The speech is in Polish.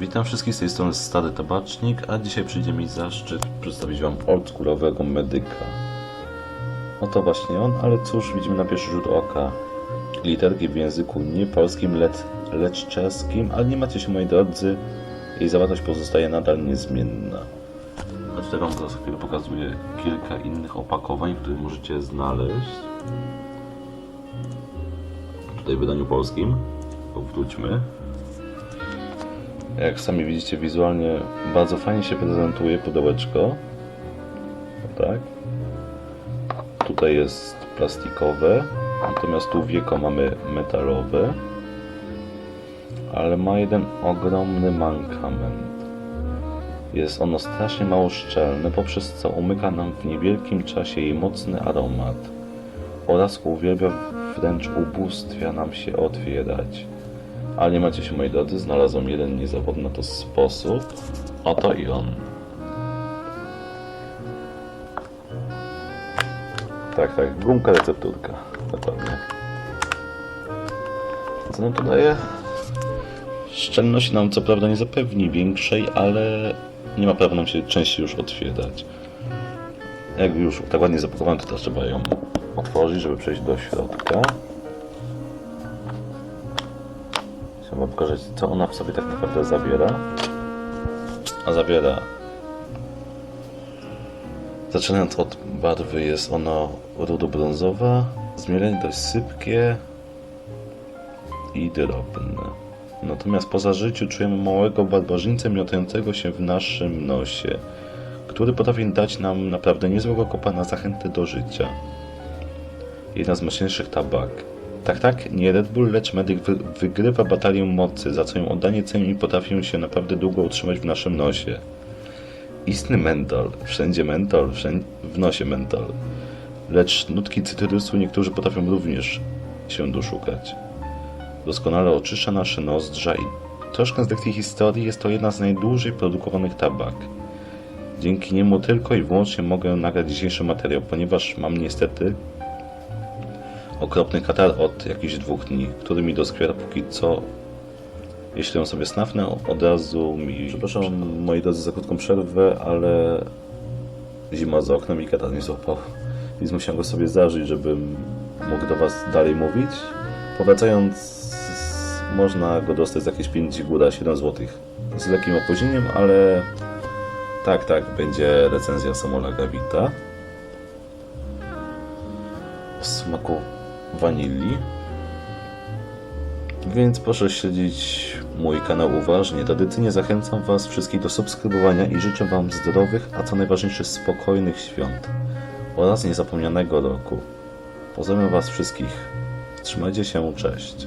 Witam wszystkich z tej strony Stary Tabacznik, a dzisiaj przyjdzie mi zaszczyt przedstawić Wam oldschoolowego medyka. Oto właśnie on, ale cóż, widzimy na pierwszy rzut oka literki w języku nie polskim, lecz, lecz czeskim, ale nie macie się moi drodzy, jej zawartość pozostaje nadal niezmienna. A tutaj Wam za chwilę pokazuję kilka innych opakowań, które możecie znaleźć. Tutaj w wydaniu polskim. Powróćmy. Jak sami widzicie wizualnie bardzo fajnie się prezentuje pudełeczko. Tak. Tutaj jest plastikowe, natomiast tu wieko mamy metalowe. Ale ma jeden ogromny mankament. Jest ono strasznie mało szczelne, poprzez co umyka nam w niewielkim czasie jej mocny aromat oraz uwielbia wręcz ubóstwia nam się otwierać. Ale nie macie się moi drodzy, znalazłem jeden niezawodny na to sposób. Oto i on. Tak, tak, gumka recepturka. Dokładnie. Co nam to daje? Szczelność nam co prawda nie zapewni większej, ale nie ma prawa nam się częściej już otwierać. Jak już tak ładnie zapakowałem, to teraz trzeba ją otworzyć, żeby przejść do środka. Co ona w sobie tak naprawdę zawiera. A zawiera. Zaczynając od barwy, jest ona rudo-brązowa, zmielenie dość sypkie i drobne. Natomiast po zażyciu czujemy małego barbarzyńcę miotającego się w naszym nosie, który potrafi dać nam naprawdę niezłego kopa na zachętę do życia. Jedna z mocniejszych tabak. Tak, tak, nie Red Bull, lecz medyk wy wygrywa batalię mocy, za co ją oddanie cenią i potrafią się naprawdę długo utrzymać w naszym nosie. Istny mentol, wszędzie mentol, wszędzie w nosie mentol. Lecz nutki cytrysu niektórzy potrafią również się doszukać. Doskonale oczyszcza nasze nozdrza i troszkę z lekcji historii jest to jedna z najdłużej produkowanych tabak. Dzięki niemu tylko i wyłącznie mogę nagrać dzisiejszy materiał, ponieważ mam niestety okropny katar od jakichś dwóch dni, który mi doskwiera póki co. Jeśli ją sobie snafnę, od razu mi... Przepraszam, moi drodzy, za krótką przerwę, ale zima za oknem i katar nie złapał. Więc musiałem go sobie zażyć, żebym mógł do Was dalej mówić. Powracając, można go dostać za jakieś 5 góra 7 zł. Z lekkim opóźnieniem, ale tak, tak, będzie recenzja Samola Gravita o smaku wanilii. Więc proszę śledzić mój kanał uważnie. Tradycyjnie zachęcam Was wszystkich do subskrybowania i życzę Wam zdrowych, a co najważniejsze spokojnych świąt oraz niezapomnianego roku. Pozdrawiam Was wszystkich. Trzymajcie się, cześć.